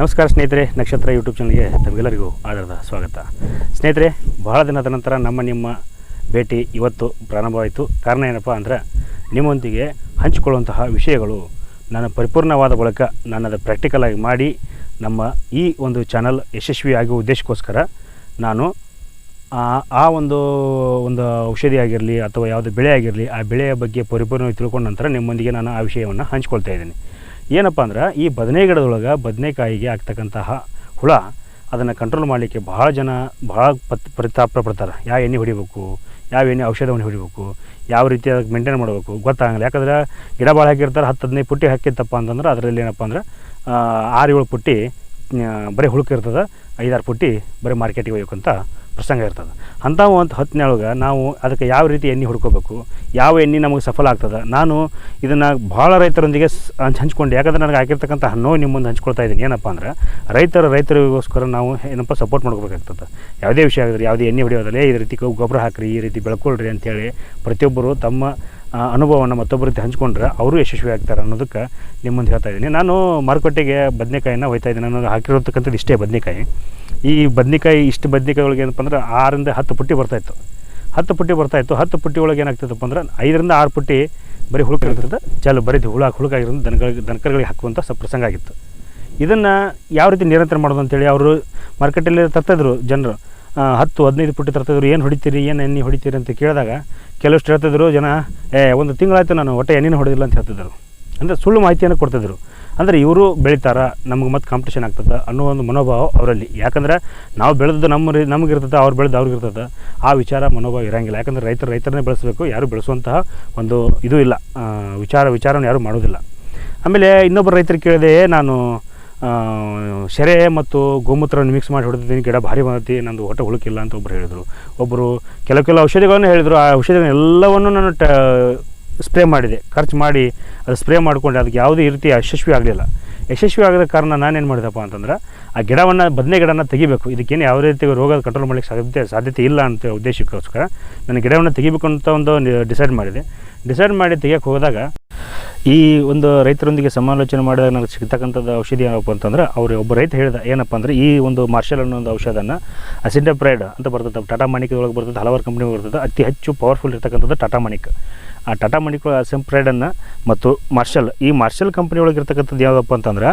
ನಮಸ್ಕಾರ ಸ್ನೇಹಿತರೆ, ನಕ್ಷತ್ರ ಯೂಟ್ಯೂಬ್ ಚಾನಲ್ಗೆ ತಮಗೆಲ್ಲರಿಗೂ ಆಧಾರದ ಸ್ವಾಗತ. ಸ್ನೇಹಿತರೆ, ಬಹಳ ದಿನದ ನಂತರ ನಮ್ಮ ನಿಮ್ಮ ಭೇಟಿ ಇವತ್ತು ಪ್ರಾರಂಭವಾಯಿತು. ಕಾರಣ ಏನಪ್ಪ ಅಂದ್ರೆ, ನಿಮ್ಮೊಂದಿಗೆ ಹಂಚಿಕೊಳ್ಳುವಂತಹ ವಿಷಯಗಳು ನಾನು ಪರಿಪೂರ್ಣವಾದ ಬಳಿಕ ನಾನು ಅದು ಪ್ರಾಕ್ಟಿಕಲ್ ಆಗಿ ಮಾಡಿ ನಮ್ಮ ಈ ಒಂದು ಚಾನಲ್ ಯಶಸ್ವಿಯಾಗುವ ಉದ್ದೇಶಕ್ಕೋಸ್ಕರ ನಾನು ಆ ಒಂದು ಒಂದು ಔಷಧಿ ಆಗಿರಲಿ ಅಥವಾ ಯಾವುದೇ ಬೆಳೆ ಆಗಿರಲಿ, ಆ ಬೆಳೆಯ ಬಗ್ಗೆ ಪರಿಪೂರ್ಣವಾಗಿ ತಿಳ್ಕೊಂಡ ನಂತರ ನಿಮ್ಮೊಂದಿಗೆ ನಾನು ಆ ವಿಷಯವನ್ನು ಹಂಚ್ಕೊಳ್ತಾ ಇದ್ದೀನಿ. ಏನಪ್ಪ ಅಂದ್ರೆ ಈ ಬದನೆ ಗಿಡದೊಳಗೆ ಬದನೆಕಾಯಿಗೆ ಆಗ್ತಕ್ಕಂತಹ ಹುಳ, ಅದನ್ನು ಕಂಟ್ರೋಲ್ ಮಾಡಲಿಕ್ಕೆ ಭಾಳ ಜನ ಭಾಳ ಪತ್, ಪರಿತಾಪ ಪಡ್ತಾರೆ. ಯಾವ ಎಣ್ಣೆ ಹೊಡಿಬೇಕು, ಯಾವ ಎಣ್ಣೆ ಔಷಧವನ್ನು ಹೊಡಿಬೇಕು, ಯಾವ ರೀತಿ ಅದಕ್ಕೆ ಮೇಂಟೈನ್ ಮಾಡಬೇಕು ಗೊತ್ತಾಗಲ್ಲ ಯಾಕಂದ್ರೆ ಗಿಡ ಭಾಳ ಹಾಕಿರ್ತಾರೆ, ಹತ್ತು ಹದಿನೈದು ಪುಟ್ಟಿ ಹಾಕಿತ್ತಪ್ಪ ಅಂತಂದ್ರೆ ಅದರಲ್ಲಿ ಏನಪ್ಪ ಅಂದ್ರೆ ಆರು ಏಳು ಪುಟ್ಟಿ ಬರೀ ಹುಳುಕಿರ್ತದೆ ಐದಾರು ಪುಟ್ಟಿ ಬರೀ ಮಾರ್ಕೆಟಿಗೆ ಒಯ್ಯಕ್ಕಂತ ಪ್ರಸಂಗ ಇರ್ತದೆ. ಅಂಥ ಒಂದು ಹೊತ್ತಿನೊಳಗೆ ನಾವು ಅದಕ್ಕೆ ಯಾವ ರೀತಿ ಎಣ್ಣೆ ಹುಡ್ಕೋಬೇಕು, ಯಾವ ಎಣ್ಣೆ ನಮಗೆ ಸಫಲ ಆಗ್ತದೆ, ನಾನು ಇದನ್ನು ಭಾಳ ರೈತರೊಂದಿಗೆ ಹಂಚ್ಕೊಂಡು, ಯಾಕಂದ್ರೆ ನನಗೆ ಆಗಿರ್ತಕ್ಕಂಥ ನೋವು ನಿಮ್ಮ ಮುಂದೆ ಹಂಚ್ಕೊಳ್ತಾ ಇದ್ದೀನಿ. ಏನಪ್ಪ ಅಂದ್ರೆ, ರೈತರು ರೈತರಿಗೋಸ್ಕರ ನಾವು ಏನಪ್ಪ ಸಪೋರ್ಟ್ ಮಾಡ್ಕೋಬೇಕಾಗ್ತದೆ. ಯಾವುದೇ ವಿಷಯ ಆಗಿದ್ರೆ, ಯಾವುದೇ ಎಣ್ಣೆ ಹೊಡೆಯೋದಲ್ಲೇ ಈ ರೀತಿ ಗೊಬ್ಬರ ಹಾಕ್ರಿ, ಈ ರೀತಿ ಬೆಳ್ಕೊಳ್ರಿ ಅಂಥೇಳಿ ಪ್ರತಿಯೊಬ್ಬರು ತಮ್ಮ ಅನುಭವವನ್ನು ಮತ್ತೊಬ್ಬರ ಜೊತೆ ಹಂಚ್ಕೊಂಡ್ರೆ ಅವರು ಯಶಸ್ವಿ ಆಗ್ತಾರೆ ಅನ್ನೋದಕ್ಕೆ ನಿಮ್ಮ ಮುಂದೆ ಹೇಳ್ತಾ ಇದ್ದೀನಿ. ನಾನು ಮಾರುಕಟ್ಟೆಗೆ ಬದನೆಕಾಯಿನ ಹೋಯ್ತಾ ಇದ್ದೀನಿ. ನನಗೆ ಹಾಕಿರತಕ್ಕಂಥದ್ದು ಇಷ್ಟೇ ಬದನೆಕಾಯಿ. ಈ ಬದನೆಕಾಯಿ, ಇಷ್ಟು ಬದನೆಕಾಯಿ ಏನಪ್ಪ ಅಂದ್ರೆ ಆರರಿಂದ ಹತ್ತು ಪುಟ್ಟಿ ಬರ್ತಾಯಿತ್ತು ಹತ್ತು ಪುಟ್ಟಿ ಬರ್ತಾಯಿತ್ತು ಹತ್ತು ಪುಟ್ಟಿ ಒಳಗೆ ಏನಾಗ್ತದಪ್ಪ ಅಂದ್ರೆ ಐದರಿಂದ ಆರು ಪುಟ್ಟಿ ಬರೀ ಹುಳುಕಾಗಿರ್ತದೆ ಚಲು ಬರೀದು ಹುಳ ಹುಳುಕಾಗಿರೋದು ದನಗಳಿಗೆ ದನಕರುಗಳಿಗೆ ಹಾಕುವಂಥ ಸ ಪ್ರಸಂಗ ಆಗಿತ್ತು. ಇದನ್ನು ಯಾವ ರೀತಿ ನಿರಂತರ ಮಾಡೋದು ಅಂತೇಳಿ ಅವರು ಮಾರ್ಕೆಟಲ್ಲಿ ತರ್ತಿದ್ರು ಜನರು. ಹತ್ತು, ಹದಿನೈದು ಪುಟ್ಟಿ ತರ್ತಿದ್ರು ಏನು ಹೊಡಿತೀರಿ, ಏನು ಎಣ್ಣೆ ಹೊಡಿತೀರಿ ಅಂತ ಕೇಳಿದಾಗ ಕೆಲವಷ್ಟು ಹೇಳ್ತಿದ್ರು ಜನ, ಏ, ಒಂದು ತಿಂಗಳಾಯ್ತು ನಾನು ಒಟ್ಟೆ ಎಣ್ಣೆನೂ ಹೊಡೆದಿಲ್ಲ ಅಂತ ಹೇಳ್ತಿದ್ರು ಅಂದರೆ ಸುಳ್ಳು ಮಾಹಿತಿಯನ್ನು ಕೊಡ್ತಿದ್ರು. ಅಂದರೆ ಇವರು ಬೆಳಿತಾರ, ನಮಗೆ ಮತ್ತೆ ಕಾಂಪಿಟೇಷನ್ ಆಗ್ತದೆ ಅನ್ನೋ ಒಂದು ಮನೋಭಾವ ಅವರಲ್ಲಿ. ಯಾಕಂದ್ರೆ ನಾವು ಬೆಳೆದದ್ದು ನಮ್ಮ ನಮ್ಗೆ ಇರ್ತದೆ, ಅವ್ರು ಬೆಳೆದು ಅವ್ರಿಗೆ ಇರ್ತದೆ. ಆ ವಿಚಾರ ಮನೋಭಾವ ಇರಂಗಿಲ್ಲ. ಯಾಕಂದ್ರೆ ರೈತರು, ರೈತರನ್ನೇ ಬೆಳೆಸಬೇಕು, ಯಾರು ಬೆಳೆಸುವಂತಹ ಒಂದು ಇದು ಇಲ್ಲ. ವಿಚಾರ ವಿಚಾರವನ್ನು ಯಾರು ಮಾಡೋದಿಲ್ಲ. ಆಮೇಲೆ ಇನ್ನೊಬ್ಬರು ರೈತರು ಕೇಳಿದೆ ನಾನು ಸೆರೆ ಮತ್ತು ಗೋಮೂತ್ರವನ್ನು ಮಿಕ್ಸ್ ಮಾಡಿ ಹೊಡೆದಿದ್ದೀನಿ, ಗಿಡ ಭಾರಿ ಬಂದತಿ, ನಂದು ಹೊಟ್ಟೆ ಹುಳುಕಿಲ್ಲ ಅಂತ ಒಬ್ಬರು ಹೇಳಿದರು. ಒಬ್ಬರು ಕೆಲವು ಕೆಲವು ಔಷಧಿಗಳನ್ನು ಹೇಳಿದರು. ಆ ಔಷಧಿಗಳನ್ನೆಲ್ಲವನ್ನು ನಾನು ಟ ಸ್ಪ್ರೇ ಮಾಡಿದೆ, ಖರ್ಚು ಮಾಡಿ ಅದು ಸ್ಪ್ರೇ ಮಾಡಿಕೊಂಡು, ಅದಕ್ಕೆ ಯಾವುದೇ ರೀತಿ ಯಶಸ್ವಿ ಆಗಲಿಲ್ಲ. ಯಶಸ್ವಿ ಆಗದ ಕಾರಣ ನಾನೇನು ಮಾಡಿದಪ್ಪ ಅಂತಂದ್ರೆ, ಆ ಗಿಡವನ್ನು, ಬದನೆ ಗಿಡನ ತೆಗಿಬೇಕು. ಇದಕ್ಕೇನು ಯಾವ ರೀತಿ ರೋಗ ಕಂಟ್ರೋಲ್ ಮಾಡಲಿಕ್ಕೆ ಸಾಧ್ಯತೆ ಸಾಧ್ಯತೆ ಇಲ್ಲ ಅಂತ ಉದ್ದೇಶಕ್ಕೋಸ್ಕರ ನಾನು ಗಿಡವನ್ನು ತೆಗಿಬೇಕು ಅಂತ ಒಂದು ಡಿಸೈಡ್ ಮಾಡಿದೆ. ಡಿಸೈಡ್ ಮಾಡಿ ತೆಗಿಯೋಕೆ ಹೋದಾಗ ಈ ಒಂದು ರೈತರೊಂದಿಗೆ ಸಮಾಲೋಚನೆ ಮಾಡಿದಾಗ ನನಗೆ ಸಿಗ್ತಕ್ಕಂಥದ್ದು ಔಷಧಿ ಏನಪ್ಪ ಅಂತಂದ್ರೆ, ಅವರು ಒಬ್ಬ ರೈತ ಹೇಳಿದ, ಏನಪ್ಪ ಅಂದರೆ ಈ ಒಂದು ಮಾರ್ಷಲ್ ಅನ್ನೋ ಒಂದು ಔಷಧನ ಅಸಿಂಡಪ್ರೈಡ್ ಅಂತ ಬರ್ತದೆ ಟಾಟಾ ಒಳಗೆ ಬರ್ತದೆ, ಹಲವಾರು ಕಂಪ್ನಿ ಬರ್ತದೆ, ಅತಿ ಹೆಚ್ಚು ಪವರ್ಫುಲ್ ಇರ್ತಕ್ಕಂಥದ್ದು ಟಾಟಾ ಮಣಿಕ್ ಆ ಟಾಟಾ ಮಾಣಿಕ್ ಅಸಿಂಪ್ರೈಡನ್ನು ಮತ್ತು ಮಾರ್ಷಲ್ ಈ ಮಾರ್ಷಲ್ ಕಂಪ್ನಿ ಒಳಗೆ ಇರ್ತಕ್ಕಂಥದ್ದು ಯಾವುದಪ್ಪ ಅಂತಂದ್ರೆ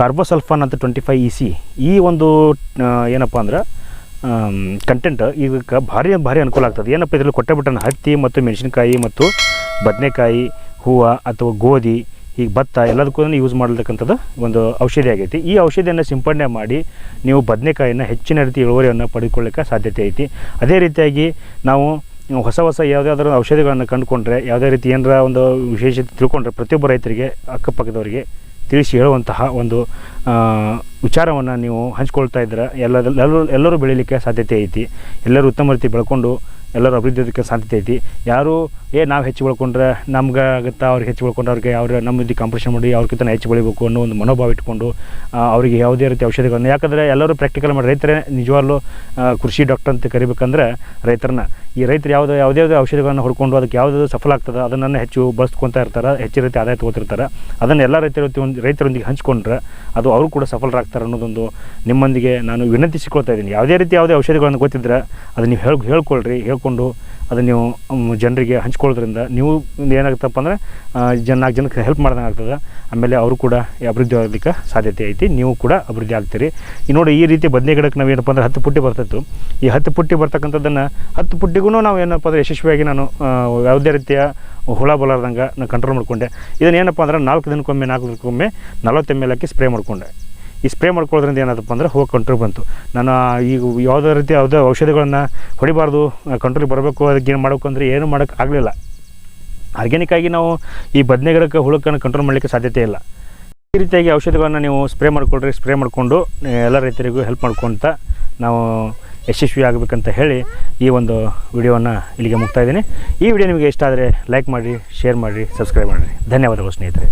ಕಾರ್ಬೋಸಲ್ಫಾನ್ ಅಂತ ಟ್ವೆಂಟಿ ಫೈವ್ ಇ ಸಿ ಈ ಒಂದು ಏನಪ್ಪ ಅಂದ್ರೆ ಕಂಟೆಂಟ್ ಈಗ ಭಾರಿ ಭಾರಿ ಅನುಕೂಲ ಆಗ್ತದೆ. ಏನಪ್ಪ ಇದರಲ್ಲಿ ಕೊಟ್ಟೆ ಬಿಟ್ಟನ ಹತ್ತಿ ಮತ್ತು ಮೆಣಸಿನಕಾಯಿ ಮತ್ತು ಬದನೆಕಾಯಿ ಹೂವು ಅಥವಾ ಗೋಧಿ ಈಗ ಭತ್ತ ಎಲ್ಲದಕ್ಕೂ ಯೂಸ್ ಮಾಡತಕ್ಕಂಥದ್ದು ಒಂದು ಔಷಧಿ ಆಗೈತಿ. ಈ ಔಷಧಿಯನ್ನು ಸಿಂಪಡಣೆ ಮಾಡಿ ನೀವು ಬದನೆಕಾಯಿನ ಹೆಚ್ಚಿನ ರೀತಿ ಇಳುವರಿಯನ್ನು ಪಡೆದುಕೊಳ್ಳಿಕ್ಕೆ ಸಾಧ್ಯತೆ ಐತಿ. ಅದೇ ರೀತಿಯಾಗಿ ನಾವು ಹೊಸ ಹೊಸ ಯಾವುದಾದ್ರೂ ಔಷಧಿಗಳನ್ನು ಕಂಡುಕೊಂಡ್ರೆ, ಯಾವುದೇ ರೀತಿ ಏನರ ಒಂದು ವಿಶೇಷತೆ ತಿಳ್ಕೊಂಡ್ರೆ ಪ್ರತಿಯೊಬ್ಬ ರೈತರಿಗೆ ಅಕ್ಕಪಕ್ಕದವರಿಗೆ ತಿಳಿಸಿ ಹೇಳುವಂತಹ ಒಂದು ವಿಚಾರವನ್ನು ನೀವು ಹಂಚ್ಕೊಳ್ತಾ ಇದ್ದರೆ ಎಲ್ಲ ಎಲ್ಲರೂ ಎಲ್ಲರೂ ಬೆಳೀಲಿಕ್ಕೆ ಸಾಧ್ಯತೆ ಐತಿ. ಎಲ್ಲರೂ ಉತ್ತಮ ರೀತಿ ಬೆಳ್ಕೊಂಡು ಎಲ್ಲರೂ ಅಭಿವೃದ್ಧಿ ಸಾಧ್ಯತೆ ಐತಿ. ಯಾರು, ಏ, ನಾವು ಹೆಚ್ಚು ಬೆಳ್ಕೊಂಡ್ರೆ ನಮ್ಗೆ ಆಗುತ್ತಾ ಅವ್ರಿಗೆ ಹೆಚ್ಚು ಬೆಳ್ಕೊಂಡ್ರೆ ಅವ್ರಿಗೆ ಅವ್ರ ನಮ್ಮ ರೀತಿ ಕಾಂಪಿಟೇಷನ್ ಮಾಡಿ ಅವ್ರಿಗಿಂತ ಹೆಚ್ಚು ಬೆಳಿಬೇಕು ಅನ್ನೋ ಒಂದು ಮನೋಭಾವ ಇಟ್ಕೊಂಡು ಅವರಿಗೆ ಯಾವುದೇ ರೀತಿ ಔಷಧಿಗಳನ್ನು, ಯಾಕಂದರೆ ಎಲ್ಲರೂ ಪ್ರಾಕ್ಟಿಕಲ್ ಮಾಡಿ ರೈತರೇ ನಿಜವಾಗ್ಲೂ ಕೃಷಿ ಡಾಕ್ಟರ್ ಅಂತ ಕರಿಬೇಕಂದ್ರೆ ರೈತರನ್ನ. ಈ ರೈತರು ಯಾವುದೋ, ಯಾವುದೇ ಯಾವುದೇ ಔಷಧಿಗಳನ್ನು ಹೊಡ್ಕೊಂಡು ಅದಕ್ಕೆ ಯಾವುದಾದ್ರು ಸಫಲ ಆಗ್ತದೆ ಅದನ್ನು ಹೆಚ್ಚು ಬಳಸ್ಕೊತಾ ಇರ್ತಾರೆ ಹೆಚ್ಚು ರೀತಿ ಆದಾಯ ತಗೋತಿರ್ತಾರೆ. ಅದನ್ನು ಎಲ್ಲ ರೈತರ ಒಂದು, ರೈತರೊಂದಿಗೆ ಹಂಚ್ಕೊಂಡ್ರೆ ಅದು ಅವರು ಕೂಡ ಸಫಲರಾಗ್ತಾರೆ ಅನ್ನೋದೊಂದು ನಿಮ್ಮೊಂದಿಗೆ ನಾನು ವಿನಂತಿಸಿಕೊಳ್ತಾ ಇದ್ದೀನಿ. ಯಾವುದೇ ರೀತಿ ಯಾವುದೇ ಔಷಧಿಗಳನ್ನು ಗೊತ್ತಿದ್ರೆ ಅದು ನೀವು ಹೇಳಿ, ಹೇಳ್ಕೊಳ್ರಿ, ಹೇಳ್ಕೊಂಡು ಅದನ್ನು ನೀವು ಜನರಿಗೆ ಹಂಚ್ಕೊಳ್ಳೋದ್ರಿಂದ ನೀವು ಏನಾಗುತ್ತಪ್ಪ ಅಂದರೆ ಜನ ನಾಲ್ಕು ಜನಕ್ಕೆ ಹೆಲ್ಪ್ ಮಾಡ್ದಂಗೆ ಆಗ್ತದೆ. ಆಮೇಲೆ ಅವರು ಕೂಡ ಅಭಿವೃದ್ಧಿ ಆಗಲಿಕ್ಕೆ ಸಾಧ್ಯತೆ ಐತಿ. ನೀವು ಕೂಡ ಅಭಿವೃದ್ಧಿ ಆಗ್ತೀರಿ. ಈ ನೋಡಿ ಈ ರೀತಿ ಬದನೆ ಗಿಡಕ್ಕೆ ನಾವು ಏನಪ್ಪ ಅಂದ್ರೆ ಹತ್ತು ಪುಟ್ಟಿ ಬರ್ತಿತ್ತು ಈ ಹತ್ತು ಪುಟ್ಟಿ ಬರ್ತಕ್ಕಂಥದ್ದನ್ನು ಹತ್ತು ಪುಟ್ಟಿಗೂ ನಾವು ಏನಪ್ಪ ಅಂದರೆ ಯಶಸ್ವಿಯಾಗಿ ನಾನು ಯಾವುದೇ ರೀತಿಯ ಹುಳ ಬಲಾರ್ದಂಗೆ ನಾನು ಕಂಟ್ರೋಲ್ ಮಾಡಿಕೊಂಡೆ. ಇದನ್ನು ಏನಪ್ಪ ಅಂದ್ರೆ ನಾಲ್ಕು ದಿನಕ್ಕೊಮ್ಮೆ ನಾಲ್ಕು ದಿನಕ್ಕೊಮ್ಮೆ ನಲವತ್ತು ಹಾಕಿ ಸ್ಪ್ರೇ ಮಾಡಿಕೊಂಡೆ. ಈ ಸ್ಪ್ರೇ ಮಾಡ್ಕೊಳ್ಳೋದ್ರಿಂದ ಏನಾದಪ್ಪ ಅಂದ್ರೆ ಹೋಗಿ ಕಂಟ್ರೋಲ್ ಬಂತು. ನಾನು ಈಗ ಯಾವುದೇ ರೀತಿ ಯಾವುದೇ ಔಷಧಿಗಳನ್ನು ಹೊಡಿಬಾರ್ದು ಕಂಟ್ರೋಲ್ ಬರಬೇಕು, ಅದಕ್ಕೆ ಏನು ಮಾಡಬೇಕು ಅಂದರೆ ಏನು ಮಾಡೋಕ್ಕೆ ಆಗಲಿಲ್ಲ. ಆರ್ಗ್ಯಾನಿಕ್ ಆಗಿ ನಾವು ಈ ಬದನೆ ಗಿಡಕ್ಕೆ, ಹುಳಕ್ಕನ್ನು ಕಂಟ್ರೋಲ್ ಮಾಡಲಿಕ್ಕೆ ಸಾಧ್ಯತೆ ಇಲ್ಲ. ಈ ರೀತಿಯಾಗಿ ಔಷಧಿಗಳನ್ನು ನೀವು ಸ್ಪ್ರೇ ಮಾಡ್ಕೊಳ್ರಿ, ಸ್ಪ್ರೇ ಮಾಡಿಕೊಂಡು ಎಲ್ಲ ರೈತರಿಗೂ ಹೆಲ್ಪ್ ಮಾಡ್ಕೊತ ನಾವು ಯಶಸ್ವಿ ಆಗಬೇಕಂತ ಹೇಳಿ ಈ ಒಂದು ವಿಡಿಯೋವನ್ನು ಇಲ್ಲಿಗೆ ಮುಗ್ತಾ ಇದ್ದೀನಿ. ಈ ವಿಡಿಯೋ ನಿಮಗೆ ಇಷ್ಟ ಆದರೆ ಲೈಕ್ ಮಾಡಿ ಶೇರ್ ಮಾಡಿ ಸಬ್ಸ್ಕ್ರೈಬ್ ಮಾಡಿರಿ. ಧನ್ಯವಾದಗಳು ಸ್ನೇಹಿತರೆ.